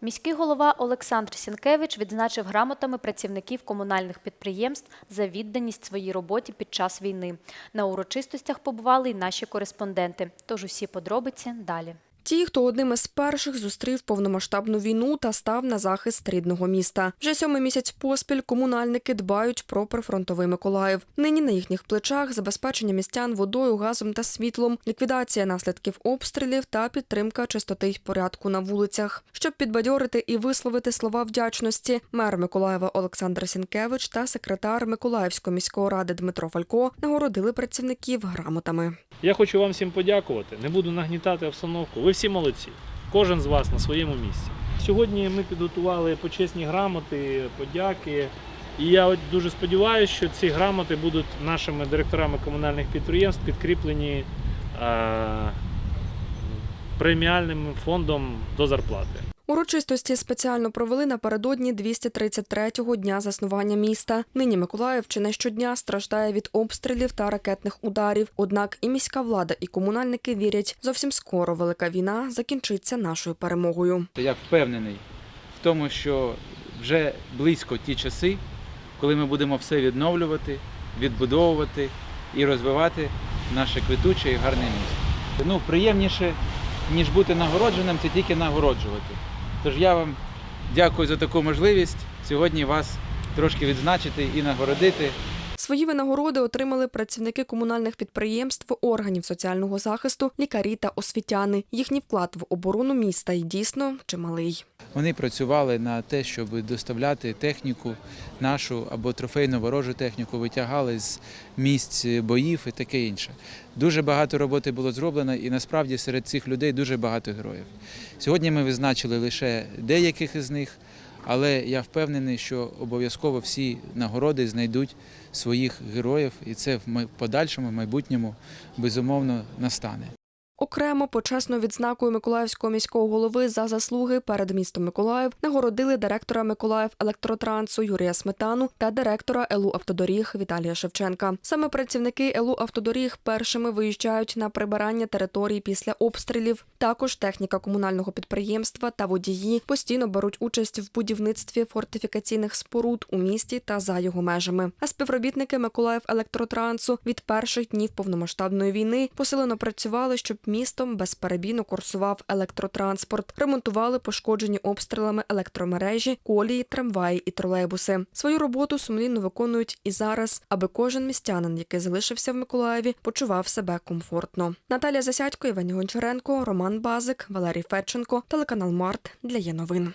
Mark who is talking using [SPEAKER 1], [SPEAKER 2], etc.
[SPEAKER 1] Міський голова Олександр Сінкевич відзначив грамотами працівників комунальних підприємств за відданість своїй роботі під час війни. На урочистостях побували й наші кореспонденти. Тож усі подробиці далі.
[SPEAKER 2] Ті, хто одним із перших зустрів повномасштабну війну та став на захист рідного міста. Вже сьомий місяць поспіль комунальники дбають про прифронтовий Миколаїв. Нині на їхніх плечах забезпечення містян водою, газом та світлом, ліквідація наслідків обстрілів та підтримка чистоти й порядку на вулицях. Щоб підбадьорити і висловити слова вдячності, мер Миколаєва Олександр Сінкевич та секретар Миколаївської міської ради Дмитро Фалько нагородили працівників грамотами.
[SPEAKER 3] Я хочу вам всім подякувати. Не буду нагнітати обстановку. Ви всі молодці. Кожен з вас на своєму місці. Сьогодні ми підготували почесні грамоти, подяки. І я дуже сподіваюся, що ці грамоти будуть нашими директорами комунальних підприємств підкріплені е, преміальним фондом до зарплати.
[SPEAKER 2] Урочистості спеціально провели напередодні 233-го дня заснування міста. Нині Миколаїв чи не щодня страждає від обстрілів та ракетних ударів. Однак і міська влада, і комунальники вірять, зовсім скоро велика війна закінчиться нашою перемогою.
[SPEAKER 4] Я впевнений в тому, що вже близько ті часи, коли ми будемо все відновлювати, відбудовувати і розвивати наше квітуче і гарне місто. Ну, приємніше, ніж бути нагородженим, це тільки нагороджувати. Тож я вам дякую за таку можливість сьогодні вас трошки відзначити і нагородити.
[SPEAKER 2] Свої винагороди отримали працівники комунальних підприємств, органів соціального захисту, лікарі та освітяни. Їхній вклад в оборону міста й дійсно чималий.
[SPEAKER 4] Вони працювали на те, щоб доставляти техніку нашу або трофейну ворожу техніку, витягали з місць боїв і таке інше. Дуже багато роботи було зроблено, і насправді серед цих людей дуже багато героїв. Сьогодні ми визначили лише деяких із них, але я впевнений, що обов'язково всі нагороди знайдуть своїх героїв, і це в подальшому в майбутньому безумовно настане.
[SPEAKER 2] Окремо почесною відзнакою Миколаївського міського голови за заслуги перед містом Миколаїв нагородили директора Миколаїв електротрансу Юрія Сметану та директора ЕЛУ Автодоріг Віталія Шевченка. Саме працівники ЕЛУ Автодоріг першими виїжджають на прибирання територій після обстрілів. Також техніка комунального підприємства та водії постійно беруть участь в будівництві фортифікаційних споруд у місті та за його межами. А співробітники Миколаїв електротрансу від перших днів повномасштабної війни посилено працювали, щоб містом безперебійно курсував електротранспорт, ремонтували пошкоджені обстрілами електромережі, колії, трамваї і тролейбуси. Свою роботу сумлінно виконують і зараз, аби кожен містянин, який залишився в Миколаєві, почував себе комфортно. Наталія Засядько, Іван Гончаренко, Роман Базик, Валерій Федченко, телеканал Март для є новин.